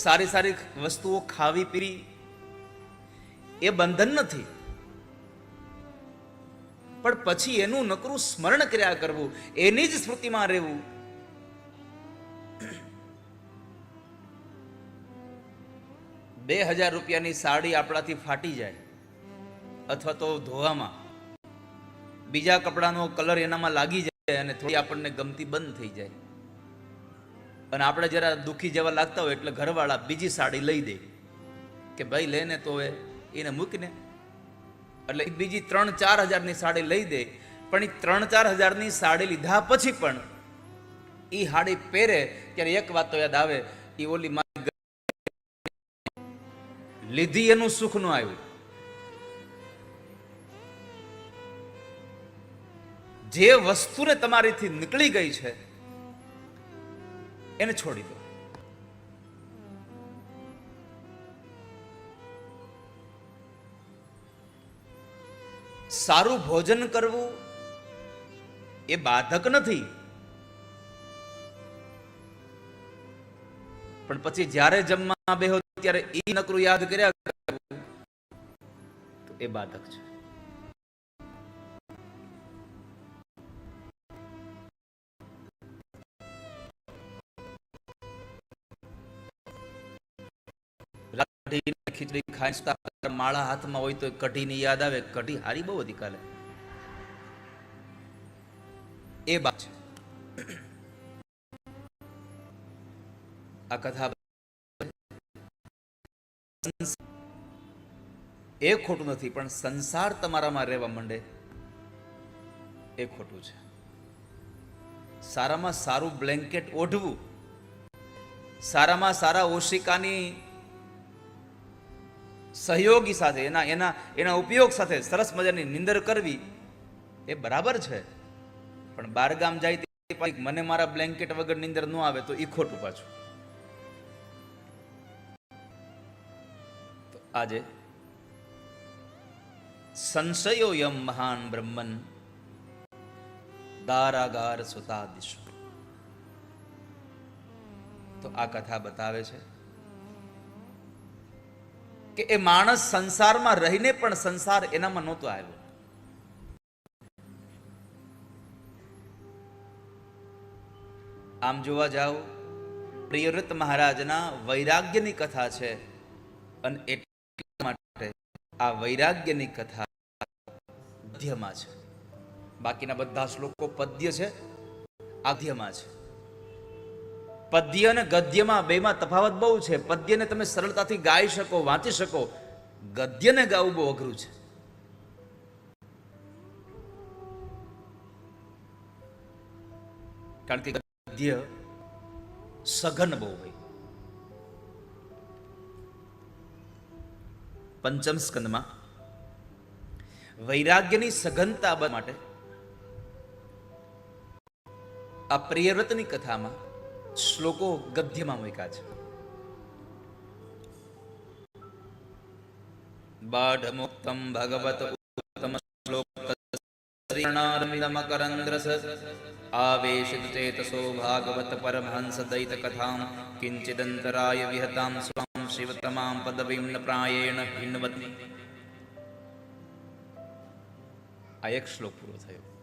સારી સારી વસ્તુઓ ખાવી પીવી, એ બંધન નથી. પણ પછી એનું નકરું સ્મરણ કર્યા કરવું, એની જ સ્મૃતિમાં રહેવું. બે હજાર રૂપિયાની સાડી આપણાથી ફાટી જાય, અથવા તો ધોવામાં. બીજા કપડાનો કલર એનામાં લાગી જાય અને થોડી આપણને ગમતી બંધ થઈ જાય. અને આપણે જરા દુઃખી જેવા લાગતા હોય એટલે ઘરવાળા બીજી સાડી લઈ દે. કે ભાઈ લેને તો એ, એને મૂકીને એટલે બીજી ત્રણ ચાર હજારની સાડી લઈ દે. પણ એ ત્રણ ચાર હજારની સાડી લીધા પછી પણ એ સાડી પહેરે ત્યારે એક વાત તો યાદ આવે એ ઓલી મારી લીધી એનું સુખનું આવ્યું. જે વસ્તુને તમારીથી નીકળી ગઈ છે એને છોડી દો. સારું ભોજન કરવું એ બાધક નથી. પણ પછી જ્યારે જમવા બેહો ત્યારે એ નકરું યાદ કર્યા એ બાધક છે. ખીચડી ખાંચતા માળા હાથમાં હોય તો કઢીની યાદ આવે. કઢી હારી બહુ હતી કાલે. એ વાત છે આ કથા એ ખોટું નથી, પણ સંસાર તમારામાં રહેવા માંડે એ ખોટું છે. સારામાં સારું બ્લેન્કેટ ઓઢવું, સારામાં સારા ઓશિકાની સહયોગી સાથે, એના એના એના ઉપયોગ સાથે સરસ મજાની નિંદર કરવી એ બરાબર છે. પણ બારગામ જાય તે મને મારા બ્લેન્કેટ વગર નિંદર ન આવે તો એ ખોટું પાછું. તો આજે સંશયો યમ મહાન બ્રહ્મન દારાગાર સુતાદિશુ. તો આ કથા બતાવે છે કે એ માણસ સંસારમાં રહીને પણ સંસાર એનામાં નહોતો આવ્યો આમ જોવા જાઓ, પ્રિયવ્રત મહારાજના વૈરાગ્યની કથા છે અને એટલા માટે આ વૈરાગ્યની કથા પદ્યમાં છે. બાકીના બધા શ્લોકો પદ્ય છે આધ્યમાં છે. પદ્ય અને ગદ્યમાં બેમાં તફાવત બહુ છે. પદ્યને તમે સરળતાથી ગાઈ શકો, વાંચી શકો. ગદ્યને ગાવું બહુ અઘરું છે. કારણ કે ગદ્ય સઘન બહુ હોય. પંચમ સ્કંદમાં વૈરાગ્યની સઘનતા માટે આ પ્રિયવ્રતની કથામાં શ્લોકો ગદ્યમાં મૂક્યા છે. બાઢમુક્તમ ભગવત ઉત્તમ શ્લોક શ્રીર્ણારવિંદમકરંદ્રસ આવેશિત ચેતસો ભાગવત પરમહંસ દૈત કથામ કિંચિદંતરાય વિહતામ સ્વામ શિવતમામ પદવીમ પ્રાયેણ હિન્વતી આ એક શ્લોક પૂરો થયો.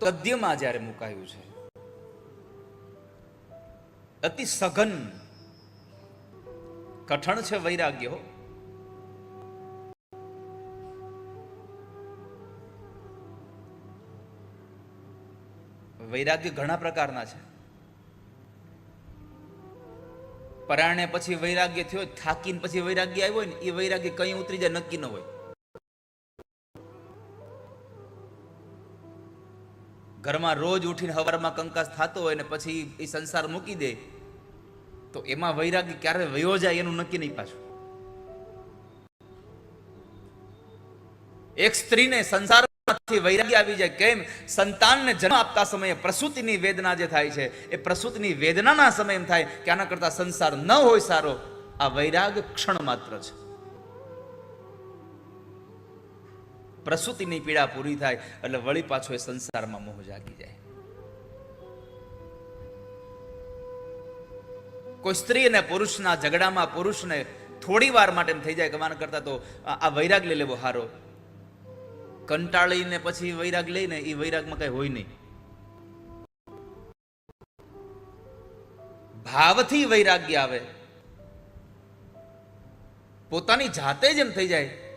ગદ્યમાં જ્યારે મુકાયું છે, અતિ સઘન કઠણ છે વૈરાગ્ય વૈરાગ્ય ઘણા પ્રકારના છે. પરાણે પછી વૈરાગ્ય થયો, થાકીને પછી વૈરાગ્ય આવ્યો ને, એ વૈરાગ્ય કઈ ઉતરી જાય નક્કી ન હોય. ઘરમાં રોજ ઉઠીને હવારમાં કંકાસ થતો હોય ને પછી એ સંસાર મૂકી દે, તો એમાં વૈરાગ્ય ક્યારે વયો જાય એનું નક્કી નહીં પાછું. એક સ્ત્રીને સંસારમાંથી વૈરાગ્ય આવી જાય કેમ? સંતાનને જન્મ આપતા સમયે પ્રસૂતિની વેદના જે થાય છે, એ પ્રસૂતિની વેદનાના સમય એમ થાય કે આના કરતા સંસાર ન હોય સારો, આ વૈરાગ ક્ષણ માત્ર છે. પ્રસૂતિની પીડા પૂરી થાય એટલે વળી પાછો એ સંસારમાં મોહ જાગી જાય. કોઈ સ્ત્રી અને પુરુષના ઝઘડામાં પુરુષને થોડી વાર માટે થઈ જાય કે કરતા તો આ વૈરાગ લઈ લેવો હારો. કંટાળીને પછી વૈરાગ લઈને એ વૈરાગમાં કઈ હોય નહીં. ભાવથી વૈરાગ્ય આવે. પોતાની જાતે જ એમ થઈ જાય.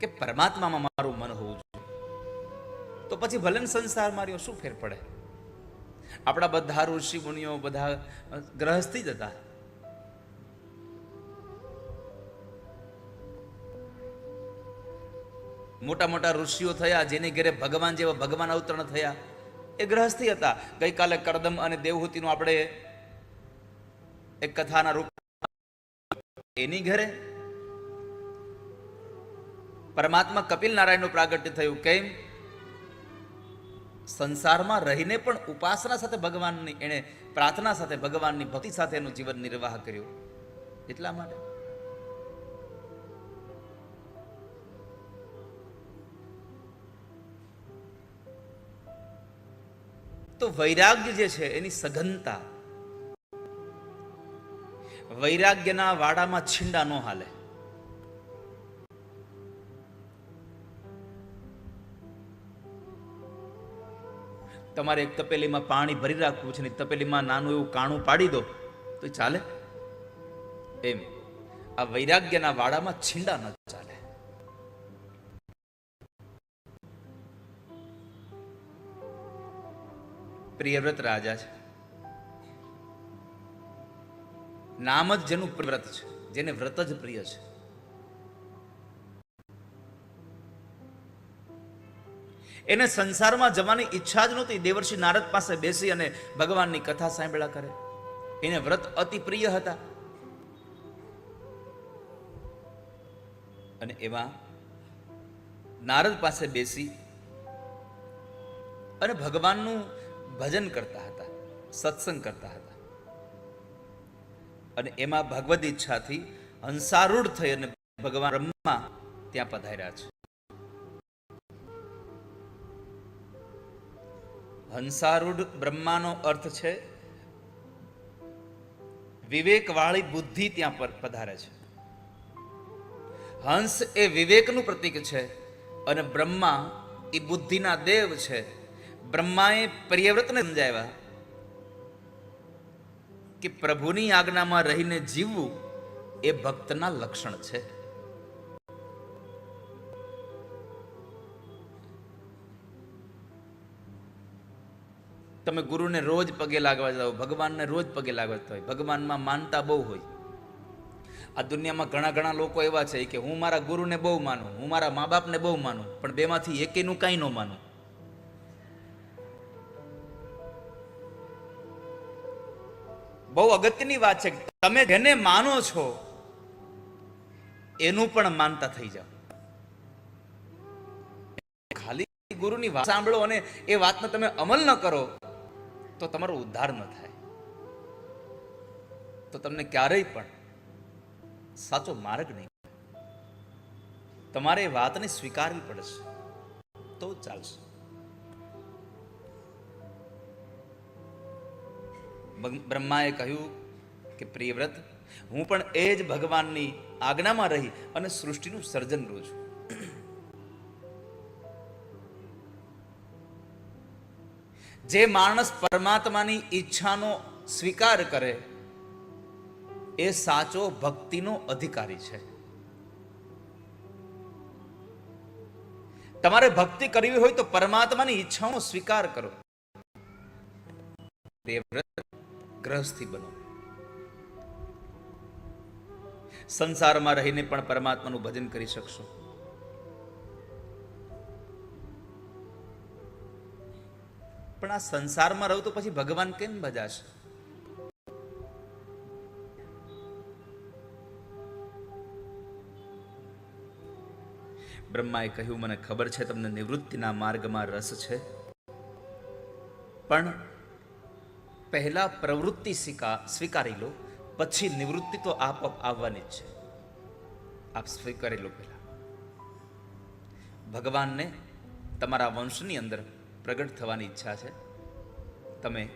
કે પરમાત્મામાં મારું મન હોવું જોઈએ? તો પછી ભલન સંસાર માર્યો શું ફેર પડે? આપણા બધા ઋષિ મુનિઓ બધા ગ્રહસ્થી જ હતા. મોટા મોટા ઋષિઓ થયા, જેની ઘરે ભગવાન જેવા ભગવાન અવતરણ થયા, એ ગ્રહસ્થી હતા. ગઈકાલે કરદમ અને દેવહૂતિનું આપણે એક કથાના રૂપ એની ઘરે પરમાત્મા કપિલ નારાયણનું પ્રાગટ્ય થયું કેમ? સંસારમાં રહીને પણ ઉપાસના સાથે ભગવાનની, એણે પ્રાર્થના સાથે ભગવાનની ભક્તિ સાથે એનું જીવન નિર્વાહ કર્યું. એટલા માટે. તો વૈરાગ્ય જે છે, એની સઘનતા. વૈરાગ્યના વાડામાં છીંડા ન હાલે. તમારે એક તપેલીમાં પાણી ભરી રાખવું છે ને તપેલીમાં નાનું એવું કાણું પાડી દો, તો ચાલે? એમ. આ વૈરાગ્યના વાડામાં છીંડા ન ચાલે. પ્રિયવ્રત રાજા છે. નામ જ જેનું વ્રત છે, જેને વ્રત જ પ્રિય છે. એને સંસારમાં જવાની ઈચ્છા જ નહોતી. દેવર્ષિ નારદ પાસે બેસી અને ભગવાનની કથા સાંભળ્યા કરે. એને વ્રત અતિ પ્રિય હતા. અને એમાં નારદ પાસે બેસી અને ભગવાનનું ભજન કરતા હતા, સત્સંગ કરતા હતા. અને એમાં ભગવદ ઈચ્છાથી હંસારૂઢ થઈ અને ભગવાન બ્રહ્મા ત્યાં પધાર્યા છે. હંસારૂઢ બ્રહ્માનો અર્થ છે, વિવેકવાળી બુદ્ધિ ત્યાં પર પધારે છે. હંસ એ વિવેકનું પ્રતીક છે અને બ્રહ્મા એ બુદ્ધિના દેવ છે. બ્રહ્માએ પ્રિયવ્રતને સમજાવ્યા કે પ્રભુની આજ્ઞામાં રહીને જીવવું એ ભક્તના લક્ષણ છે. તમે ગુરુને રોજ પગે લાગવા જાઓ, ભગવાનને રોજ પગે લાગવા જતા હોય. ભગવાનમાં માનતા બહુ હોય. આ દુનિયામાં ઘણા ઘણા લોકો એવા છે કે હું મારા ગુરુને બહુ માનું, હું મારા મા બાપને બહુ માનું, પણ બેમાંથી એકેનું કાંઈ ન માનું. બહુ અગત્યની વાત છે તમે જેને માનો છો, એનું પણ માનતા થઈ જાઓ. ખાલી ગુરુની વાત સાંભળો અને એ વાતનો તમે અમલ ન કરો. તો તમારો ઉદ્ધાર ન થાય. તો તમને ક્યારેય પણ સાચો માર્ગ નહીં. તમારે વાતને સ્વીકારવી પડશે તો ચાલશે. બ્રહ્માએ કહ્યું કે, પ્રિયવ્રત, હું પણ એ જ ભગવાનની આજ્ઞામાં રહી અને સૃષ્ટિનું સર્જન કરું છું જે માણસ પરમાત્માની ઈચ્છાનો સ્વીકાર કરે, એ સાચો ભક્તિનો અધિકારી છે. તમારે ભક્તિ કરવી હોય તો પરમાત્માની ઈચ્છાનો સ્વીકાર કરો. ગ્રહસ્થી બનો. સંસારમાં રહીને પણ પરમાત્માનું ભજન કરી શકશો. પણ આ સંસારમાં રહું તો પછી ભગવાન કેમ ભજાશે બ્રહ્માએ કહ્યું, મને ખબર છે તમને નિવૃત્તિના માર્ગમાં રસ છે. પણ પહેલા પ્રવૃત્તિ સ્વીકારી લો, પછી નિવૃત્તિ તો આપ આવવાની જ છે. આપ સ્વીકારી લો પહેલા. ભગવાનને તમારા વંશની અંદર પ્રગટ થવાની ઈચ્છા છે, તમે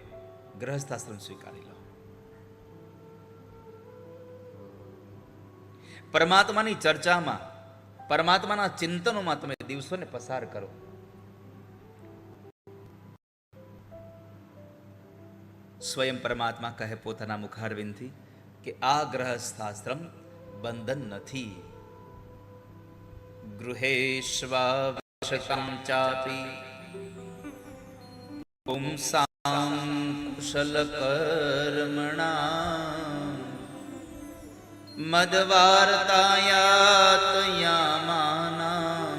ગ્રહસ્થાશ્રમ સ્વીકારી લો. પરમાત્માની ચર્ચામાં, પરમાત્માના ચિંતનોમાં તમે દિવસોને પસાર કરો. સ્વયં પરમાત્મા કહે પોતાના મુખારવિંદથી કે આ ગ્રહસ્થાશ્રમ બંધન નથી. ગૃહેશ્વા ચાપી પુંસાં કુશલકર્મણા મદવાર્તાયાતયામાના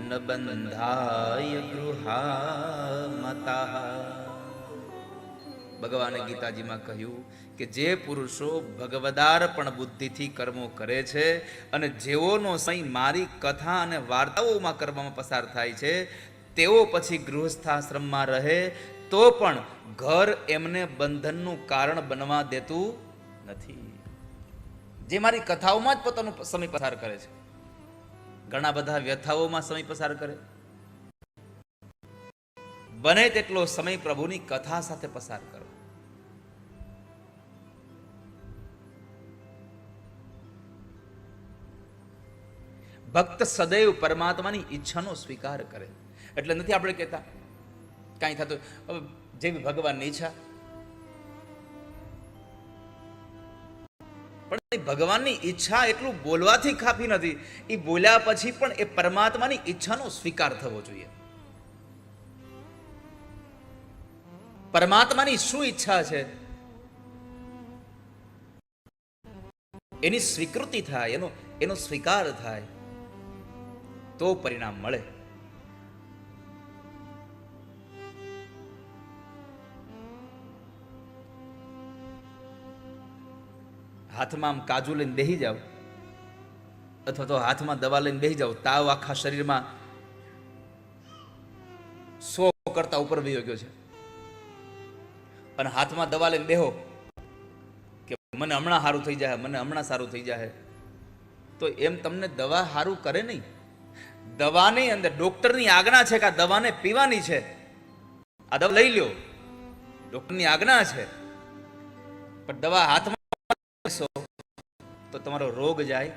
ન બંધાય ગૃહામતા ભગવાને ગીતાજીમાં કહ્યું કે જે પુરુષો ભગવદાર્પણ બુદ્ધિથી કર્મો કરે છે અને જેઓનો સમય મારી કથા અને વાર્તાઓમાં કરવામાં પસાર થાય છે તેઓ પછી ગૃહસ્થાશ્રમમાં રહે, તો પણ ઘર એમને બંધનનું કારણ બનવા દેતું નથી. જે મારી કથાઓમાં જ પોતાનો સમય પસાર કરે છે. ઘણા બધા વ્યથાઓમાં સમય પસાર કરે. બને તેટલો સમય પ્રભુની કથા સાથે પસાર કરો. ભક્ત સદૈવ પરમાત્માની ઈચ્છાનો સ્વીકાર કરે. એટલે નથી આપણે કહેતા. કાંઈ થતું. હવે જેવી ભગવાનની ઈચ્છા. પણ ભગવાનની ઈચ્છા એટલું બોલવાથી ખાફી નથી. એ બોલ્યા પછી પણ એ પરમાત્માની ઈચ્છાનો સ્વીકાર થવો જોઈએ. પરમાત્માની શું ઈચ્છા છે? એની સ્વીકૃતિ થાય, એનો એનો સ્વીકાર થાય. તો પરિણામ મળે. હાથમાં આમ કાજુ લઈને બેસી જાઓ અથવા તો હાથમાં દવા લઈને બેસી જાઓ તાવ આખા શરીરમાં સો કરતા ઉપર વહી ગયો છે. અને હાથમાં દવા લઈને બેહો કે મને હમણાં સારું થઈ જાય મને હમણાં સારું થઈ જાય તો એમ તમને દવા સારું કરે નહીં. દવાની અંદર ડોક્ટરની આજ્ઞા છે કે આ દવાને પીવાની છે. આ દવા લઈ લ્યો. ડોક્ટરની આજ્ઞા છે. પણ દવા હાથમાં લેશો તો તમારો રોગ જાય.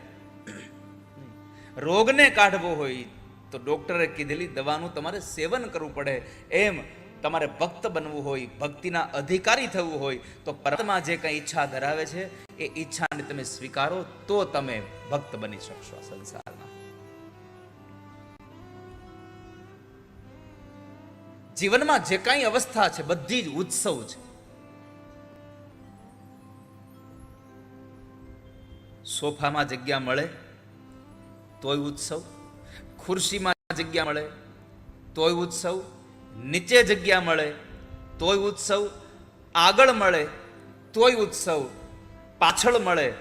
રોગને કાઢવો હોય તો ડોક્ટરે કીધેલી દવાનું તમારે સેવન કરવું પડે. એમ તમારે ભક્ત બનવું હોય, ભક્તિના અધિકારી થવું હોય, તો પરમાત્મા જે કંઈ ઈચ્છા ધરાવે છે, એ ઈચ્છાને તમે સ્વીકારો તો તમે ભક્ત બની શકશો આ સંસારમાં. જીવનમાં જે કાંઈ અવસ્થા છે, બધી જ ઉત્સવ છે. સોફામાં જગ્યા મળે, તોય ઉત્સવ. ખુરશીમાં જગ્યા મળે, તોય ઉત્સવ. નીચે જગ્યા મળે, તોય ઉત્સવ. આગળ મળે, તોય ઉત્સવ. પાછળ મળે,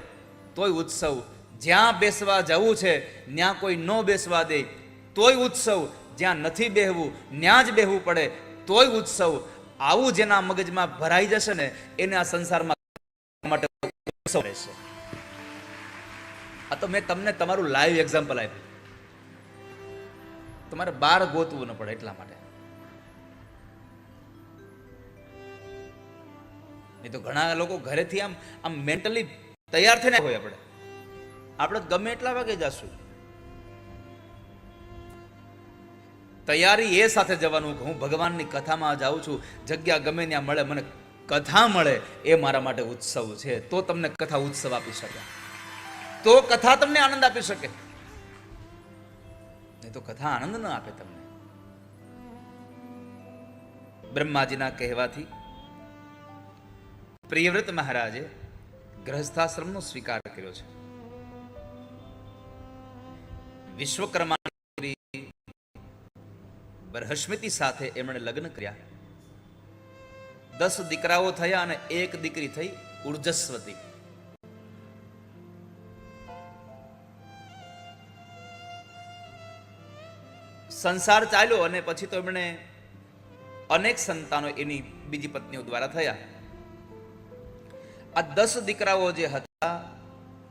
તોય ઉત્સવ. જ્યાં બેસવા જવું છે, ત્યાં કોઈ ન બેસવા દે. તોય ઉત્સવ. જ્યાં નથી બેહવું, ત્યાં જ બેહવું પડે. તોય ઉત્સવ. આવું જેના મગજમાં ભરાઈ જશે ને, એને આ સંસારમાં માટે ઉત્સવ રહેશે. આ તો મેં તમને તમારું લાઈવ એક્ઝામ્પલ આપ્યું. તમારે બહાર ગોતવું ન પડે એટલા માટે. નહીં તો ઘણા લોકો ઘરેથી આમ આમ મેન્ટલી તૈયાર થઈને હોય આપણે. આપણે ગમે એટલા વાગે જશું. તૈયારી એ સાથે જવાનું કે હું ભગવાનની કથામાં જાઉં છું, જગ્યા ગમે ત્યાં મળે, મને કથા મળે એ મારા માટે ઉત્સવ છે. તો તમને કથા ઉત્સવ આપી શકે તો કથા તમને આનંદ આપી શકે. નહીં તો કથા આનંદ ન આપે તમને. બ્રહ્માજીના કહેવાથી પ્રિયવ્રત મહારાજે ગ્રહસ્થાશ્રમનો સ્વીકાર કર્યો છે. વિશ્વકર્મા બ્રહસ્મિતિ સાથે એમણે લગ્ન કર્યા. દસ દીકરાઓ થયા અને એક દીકરી થઈ ઉર્જસ્વતી. સંસાર ચાલ્યો અને પછી તો એમણે અનેક સંતાનો એની બીજી પત્નીઓ દ્વારા થયા. આ દસ દીકરાઓ જે હતા,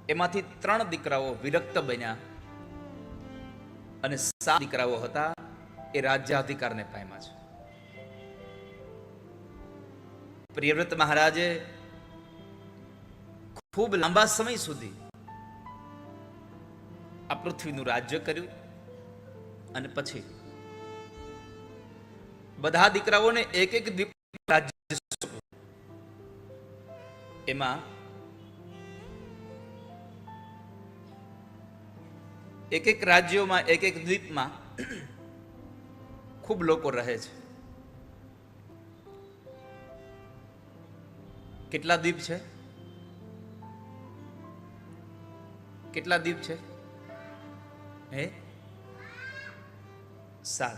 એમાંથી ત્રણ દીકરાઓ વિરક્ત બન્યા અને સાત દીકરાઓ હતા, એ રાજ્યાધિકારને પામ્યા છે. પ્રિયવ્રત મહારાજે ખૂબ લાંબા સમય સુધી આ પૃથ્વીનું રાજ્ય કર્યું. અને પછી? બધા દીકરાઓને એક એક દ્વીપ રાજ્ય એમાં એક એક રાજ્યોમાં એક એક દ્વીપમાં ખૂબ લોકો રહે છે. કેટલા દ્વીપ છે? કેટલા દ્વીપ છે? હે? સાત.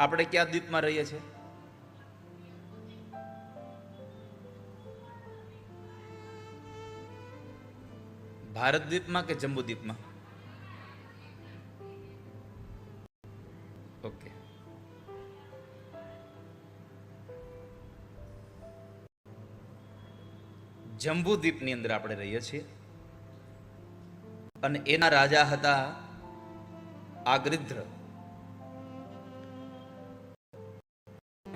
આપણે ક્યાં દ્વીપમાં રહીએ છીએ? ભારત દ્વીપમાં કે જમ્બુ દ્વીપમાં? ઓકે જમ્બુ દ્વીપની અંદર આપણે રહીએ છીએ. અને એના રાજા હતા આગરિદ્ર.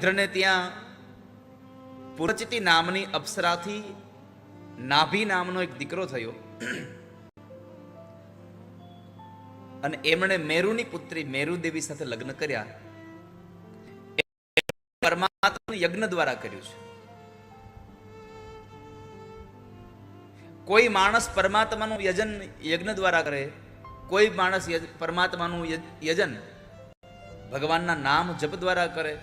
ઇન્દ્રને ત્યાં પુરચિતિ નામની અપ્સરાથી નાભી નામનો એક દીકરો થયો. અને એમણે મેરુની પુત્રી મેરુ દેવી સાથે લગ્ન કર્યા. પરમાત્મા યજ્ઞ દ્વારા કર્યું છે. કોઈ માણસ પરમાત્માનું યજન યજ્ઞ દ્વારા કરે, કોઈ માણસ પરમાત્માનું યજન ભગવાનના નામ જપ દ્વારા કરે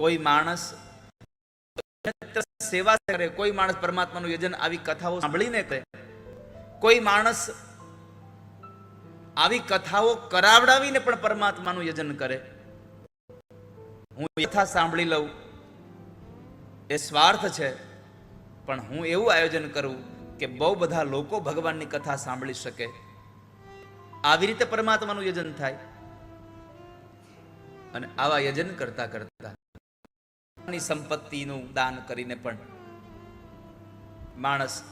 કોઈ માણસ સેવા કરે, કોઈ માણસ પરમાત્માનું યજન આવી કથાઓ સાંભળીને કરે, કોઈ માણસ આવી કથાઓ કરાવડાવીને પણ પરમાત્માનું યજન કરે. હું કથા સાંભળી લઉં. એ સ્વાર્થ છે, પણ હું એવું આયોજન કરું કે બહુ બધા લોકો ભગવાનની કથા સાંભળી શકે. આવી રીતે પરમાત્માનું યજન થાય. અને આવા યજન કરતા કરતા સંપત્તિનું દાન કરીને પણ માણસ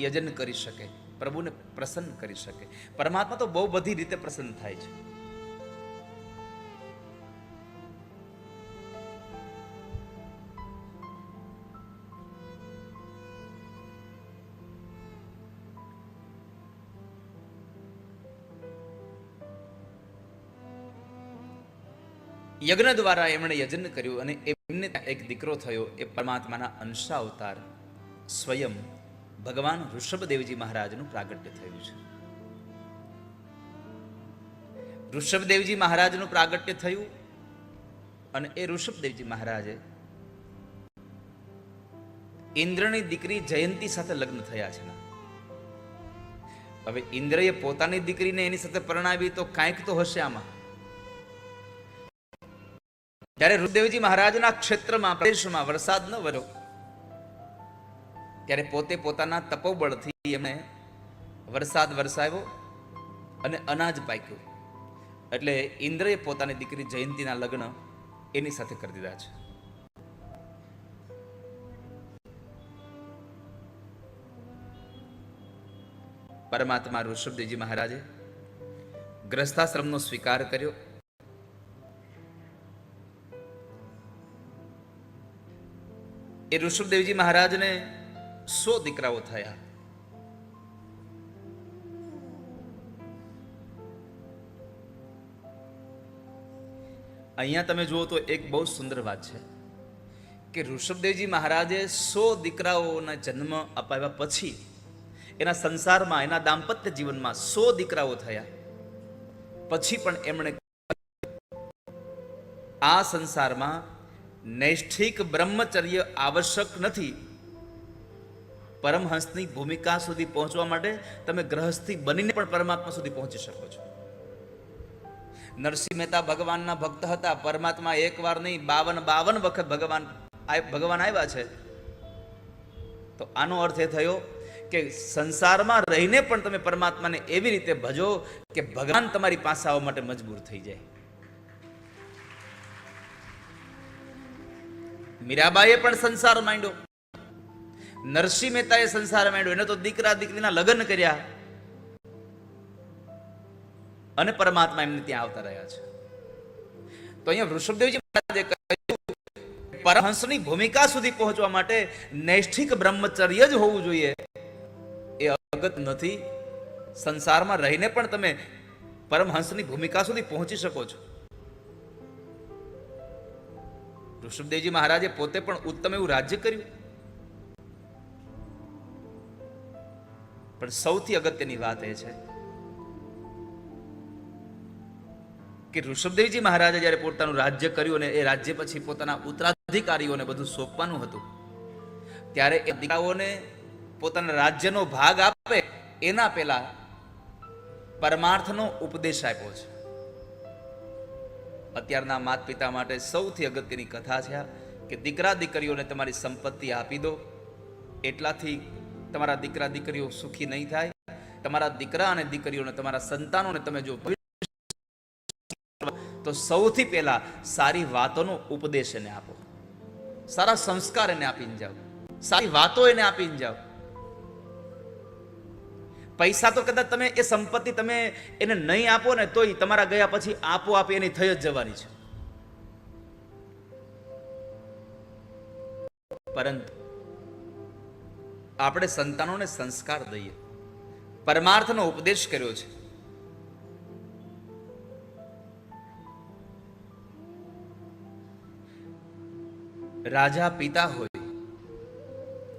યજન કરી શકે, પ્રભુને પ્રસન્ન કરી શકે. પરમાત્મા તો બહુ બધી રીતે પ્રસન્ન થાય છે. યજ્ઞ દ્વારા એમણે યજ્ઞ કર્યું અને એમને એક દીકરો થયો. એ પરમાત્માના અંશા અવતાર સ્વયં ભગવાન ઋષભદેવજી મહારાજનું પ્રાગટ્ય થયું છે. ઋષભદેવજી મહારાજનું પ્રાગટ્ય થયું અને એ ઋષભદેવજી મહારાજે ઇન્દ્રની દીકરી જયંતી સાથે લગ્ન થયા છે. હવે ઇન્દ્રએ પોતાની દીકરીને એની સાથે પરણાવી તો કાંઈક તો હશે આમાં. જ્યારે રુદ્રદેવજી મહારાજના ક્ષેત્રમાં, પ્રદેશમાં વરસાદ ન વર્યો ત્યારે પોતે પોતાના તપોબળથી એમણે વરસાદ વરસાવ્યો અને અનાજ પાક્યું. એટલે ઇન્દ્રએ પોતાની દીકરી જયંતીના લગ્ન એની સાથે કરી દીધા છે. પરમાત્મા ઋષભદેવજી મહારાજે ગ્રસ્તાશ્રમનો સ્વીકાર કર્યો. એ ઋષભદેવજી મહારાજને સો દીકરાઓ થયા. અહીંયા તમે જુઓ તો એક બહુ સુંદર વાત છે કે ઋષભદેવજી મહારાજે સો દીકરાઓના જન્મ અપાવ્યા પછી એના સંસારમાં, એના દાંપત્ય જીવનમાં સો દીકરાઓ થયા. પછી પણ એમણે આ સંસારમાં નૈષ્ઠિક બ્રહ્મચર્ય આવશ્યક નથી. પરમહંસની ભૂમિકા સુધી પહોંચવા માટે તમે ગ્રહસ્થી બનીને પણ પરમાત્મા સુધી પહોંચી શકો છો. નરસિંહ મહેતા ભગવાનના ભક્ત હતા, પરમાત્મા એક વાર નહીં, બાવન બાવન વખત ભગવાન ભગવાન આવ્યા છે. તો આનો અર્થ એ થયો કે સંસારમાં રહીને પણ તમે પરમાત્માને એવી રીતે ભજો કે ભગવાન તમારી પાસે આવવા માટે મજબૂર થઈ જાય. મીરાબાઈએ પણ સંસાર માંડ્યો. નરસિંહ મહેતાએ સંસાર માંડ્યો. એને તો દીકરા દીકરીના લગ્ન કર્યા. અને પરમાત્મા એમને ત્યાં આવતા રહ્યા છે. તો અહીંયા વૃષભદેવજી મહારાજે કહ્યું, પરમહંસની ભૂમિકા સુધી પહોંચવા માટે નૈષ્ઠિક બ્રહ્મચર્ય જ હોવું જોઈએ. એ અગત નથી. સંસારમાં રહીને પણ તમે પરમહંસની ભૂમિકા સુધી પહોંચી શકો છો. ઋષભદેવજી મહારાજે પોતે પણ ઉત્તમ એવું રાજ્ય કર્યું. પણ સૌથી અગત્યની વાત એ છે કે ઋષભદેવજી મહારાજે જ્યારે પોતાનું રાજ્ય કર્યું અને એ રાજ્ય પછી પોતાના ઉત્તરાધિકારીઓને બધું સોંપવાનું હતું, ત્યારે એ દીકરાઓને પોતાના રાજ્યનો ભાગ આપે એના પહેલા પરમાર્થનો ઉપદેશ આપ્યો છે. અત્યારના માત પિતા માટે સૌથી અગત્યની કથા છે કે દીકરા દીકરીઓને તમારી સંપત્તિ આપી દો. એટલાથી તમારા દીકરા દીકરીઓ સુખી નહીં થાય. તમારા દીકરા અને દીકરીઓને, તમારા સંતાનોને તમે જો તો સૌથી પહેલા સારી વાતોનો ઉપદેશ એને આપો. સારા સંસ્કાર એને આપીને જાઓ. સારી વાતો એને આપીને જાઓ. પૈસા તો કદાચ તમે એ સંપત્તિ તમે એને નહીં આપો ને તોય તમારા ગયા પછી આપો આપે એની થઈ જ જવાની છે. પરંતુ આપણે સંતાનોને સંસ્કાર દઈએ. પરમાર્થનો ઉપદેશ કર્યો છે. રાજા પિતા હોય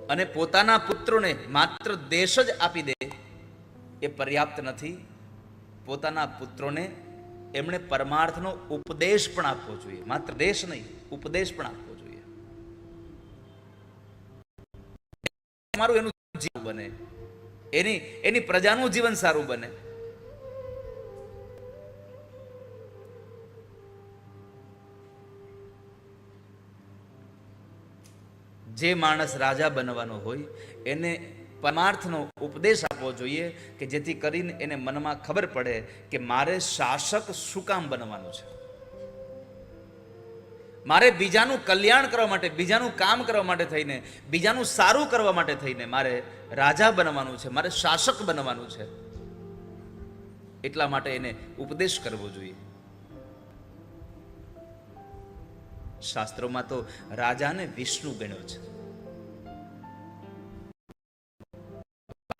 અને પોતાના પુત્રોને માત્ર દેશ જ આપી દે એ પર્યાપ્ત નથી. પોતાના પુત્રોને એમણે પરમાર્થનો ઉપદેશ પણ આપવો જોઈએ. માત્ર દેશ નહીં, ઉપદેશ પણ આપવો જોઈએ. તમારું એનું જીવન બને. એની એની પ્રજાનું જીવન સારું બને. જે માણસ રાજા બનવાનો હોય, એને પરમાર્થનો ઉપદેશ આપવો જોઈએ કે જેથી કરીને એને મનમાં ખબર પડે કે મારે શાસક શું કામ બનવાનું છે. મારે બીજાનું કલ્યાણ કરવા માટે, બીજાનું કામ કરવા માટે થઈને, બીજાનું સારું કરવા માટે થઈને મારે રાજા બનવાનું છે, મારે શાસક બનવાનું છે. એટલા માટે એને ઉપદેશ કરવો જોઈએ. શાસ્ત્રોમાં તો રાજાને વિષ્ણુ ગણ્યો છે.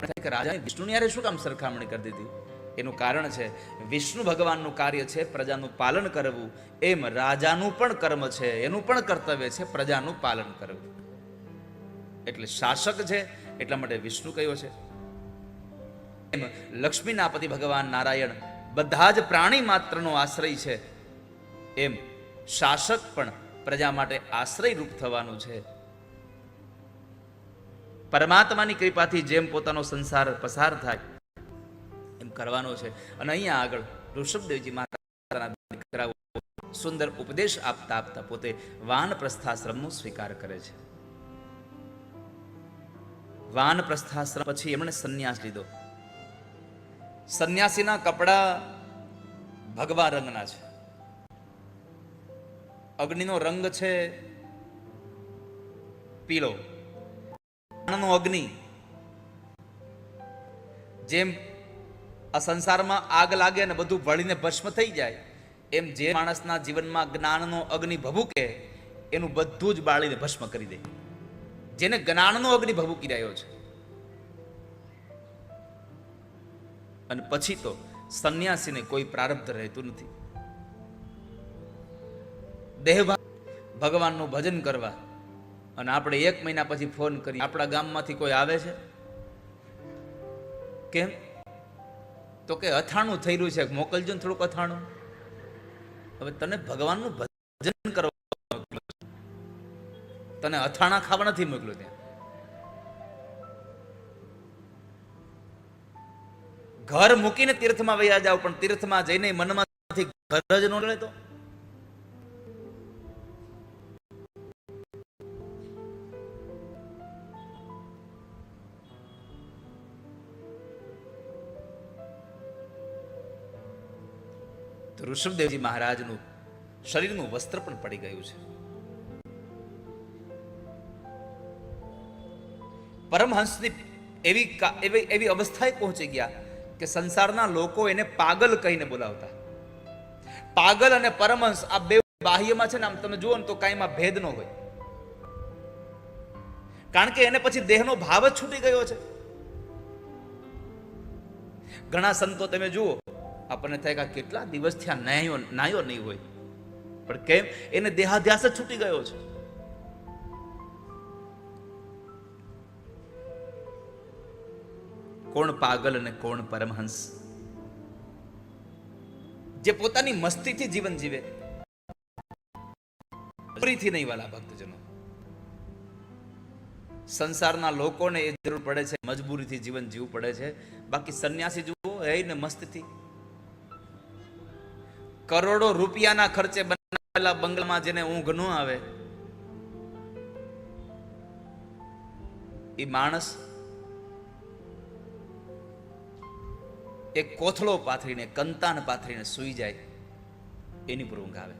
થાય કે રાજાએ વિષ્ણુની યારે શું કામ સરખામણી કરી દીધી? એનું કારણ છે, વિષ્ણુ ભગવાનનું કાર્ય છે પ્રજાનું પાલન કરવું. એમ રાજાનું પણ કર્મ છે, એનું પણ કર્તવ્ય છે પ્રજાનું પાલન કરવું. એટલે શાસક છે, એટલા માટે વિષ્ણુ કયો છે? એમ લક્ષ્મીનાપતિ ભગવાન નારાયણ બધા જ પ્રાણી માત્રનો આશ્રય છે. એમ શાસક પણ પ્રજા માટે આશ્રય રૂપ થવાનું છે. પરમાત્માની કૃપાથી જેમ પોતાનો સંસાર પસાર થાય, એમ કરવાનો છે. અને અહીંયા આગળ ઋષભદેવજી માતાના દીકરાઓ સુંદર ઉપદેશ આપતા આપતા પોતે વાન પ્રસ્થાશ્રમનો સ્વીકાર કરે છે. વાન પ્રસ્થાશ્રમ પછી એમણે સંન્યાસ લીધો. સંન્યાસીના કપડા ભગવા રંગના છે. અગ્નિનો રંગ છે પીળો. નો અગ્નિ. જેમ આ સંસારમાં આગ લાગે અને બધું વળીને ભસ્મ થઈ જાય, એમ જે માણસના જીવનમાં જ્ઞાનનો અગ્નિ ભભૂકે, એનું બધું જ બાળીને ભસ્મ કરી દે. જેને જ્ઞાનનો અગ્નિ ભભૂકી રહ્યો છે. અને પછી તો સંન્યાસીને કોઈ પ્રારબ્ધ રહેતું નથી. દેહ ભગવાનનું ભજન કરવા અને આપણે એક મહિના પછી ફોન કરી. આપણા ગામમાંથી કોઈ આવે છે? કેમ? તો કે અથાણું રહ્યું છે. મોકલજો ને થોડુંક અથાણું. હવે તને ભગવાનનું ભજન કરવા તને અથાણા ખાવા નથી મોકલ્યો ત્યાં. ઘર મૂકીને તીર્થમાં વૈયા જાવ પણ તીર્થમાં જઈને મનમાંથી ઘર જ ન લેતો તો ઋષભદેવજી મહારાજનું શરીરનું વસ્ત્ર પણ પડી ગયું છે. પરમહંસની એવી એવી એવી અવસ્થાએ પહોંચી ગયા કે સંસારના લોકો એને પાગલ કહીને બોલાવતા. પાગલ અને પરમહંસ આ બે બાહ્યમાં છે ને આમ તમે જુઓ ને તો કાંઈમાં ભેદ ન હોય. કારણ કે એને પછી દેહનો ભાવ જ છૂટી ગયો છે. ઘણા સંતો તમે જુઓ આપણને થાય કે કેટલા દિવસથી આ નાયો નાયો નહીં હોય. પણ કેમ? એને દેહાધ્યાસ જ છૂટી ગયો છે. કોણ પાગલ અને કોણ પરમહંસ? જે પોતાની મસ્તીથી જીવન જીવે. મજબૂરીથી નહીં વાલા ભક્તજનો. સંસારના લોકોને એ જરૂર પડે છે, મજબૂરીથી જીવન જીવવું પડે છે. બાકી સંન્યાસી જુઓ, હે ને મસ્તથી. કરોડો રૂપિયાના ખર્ચે બનાવેલા બંગલામાં જેને ઊંઘ ન આવે એ માણસ એક કોથળો પાથરીને, કંતાન પાથરીને સૂઈ જાય, એની પર ઊંઘ આવે.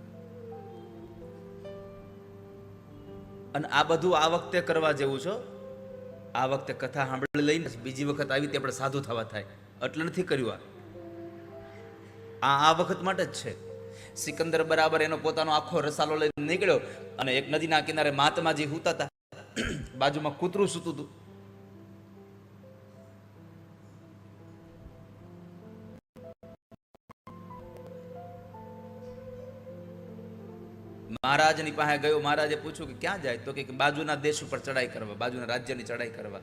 અને આ બધું આ વખતે કરવા જેવું છો? આ વખતે કથા સાંભળી લઈને બીજી વખત આવી તે આપણે સાધુ થવા થાય. એટલે નથી કર્યું આ. આ આ વખત માટે જ છે. સિકંદર બરાબર એનો પોતાનો આખો રસાલો લઈને નીકળ્યો અને એક નદીના કિનારે મહાત્માજી હુતા હતા. બાજુમાં કૂતરું સૂતું હતું. મહારાજની પાસે ગયો. મહારાજે પૂછ્યું કે ક્યાં જાય? તો કે બાજુના દેશ ઉપર ચડાઈ કરવા, બાજુના રાજ્યની ચડાઈ કરવા.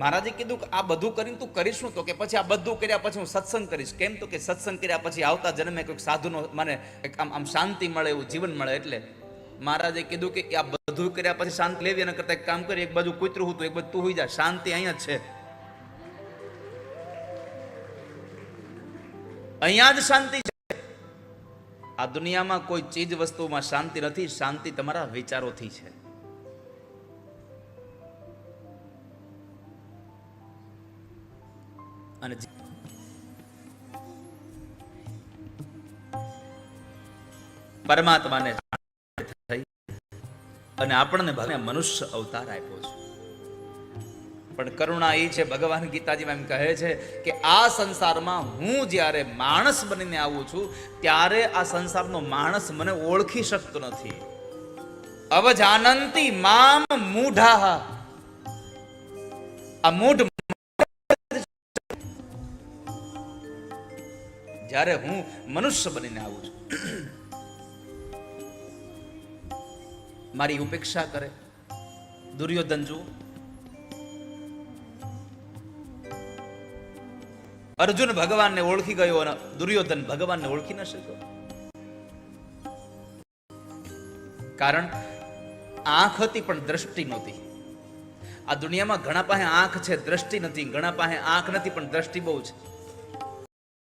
મહારાજે કીધું કે આ બધું કરીને તું કરીશ શું? તો કે પછી આ બધું કર્યા પછી હું સત્સંગ કરીશ. કેમ તો કે સત્સંગ કર્યા પછી આવતા જન્મે કોઈક સાધુનો મને એક આમ આમ શાંતિ મળે એવું જીવન મળે એટલે મહારાજે કીધું કે આ બધું કર્યા પછી શાંતિ લેવી એના કરતા એક કામ કરી, એક બાજુ કૂતરું હતું, એક બાજુ તું હોઈ જા, શાંતિ અહીંયા જ છે. અહીંયા જ શાંતિ છે. આ દુનિયામાં કોઈ ચીજ વસ્તુમાં શાંતિ નથી, શાંતિ તમારા વિચારોથી છે. અને પરમાત્માને થઈ અને આપણને ભગવાને મનુષ્ય અવતાર આપ્યો છે. પણ કરુણા એ છે, ભગવાન ગીતાજીમાં એમ કહે છે કે આ સંસારમાં હું જ્યારે માણસ બનીને આવું છું, ત્યારે આ સંસારનો માણસ મને ઓળખી શકતો નથી. અવજાનંતી મામ મૂઢા આ મૂઢ જ્યારે હું મનુષ્ય બનીને આવું છું. મારી ઉપેક્ષા કરે. દુર્યોધન જુઓ. અર્જુન ભગવાનને ઓળખી ગયો અને દુર્યોધન ભગવાનને ઓળખી ન શક્યો. કારણ આંખ હતી પણ દ્રષ્ટિ નહોતી. આ દુનિયામાં ઘણા પાસે આંખ છે, દ્રષ્ટિ નથી. ઘણા પાસે આંખ નથી, પણ દ્રષ્ટિ બહુ છે.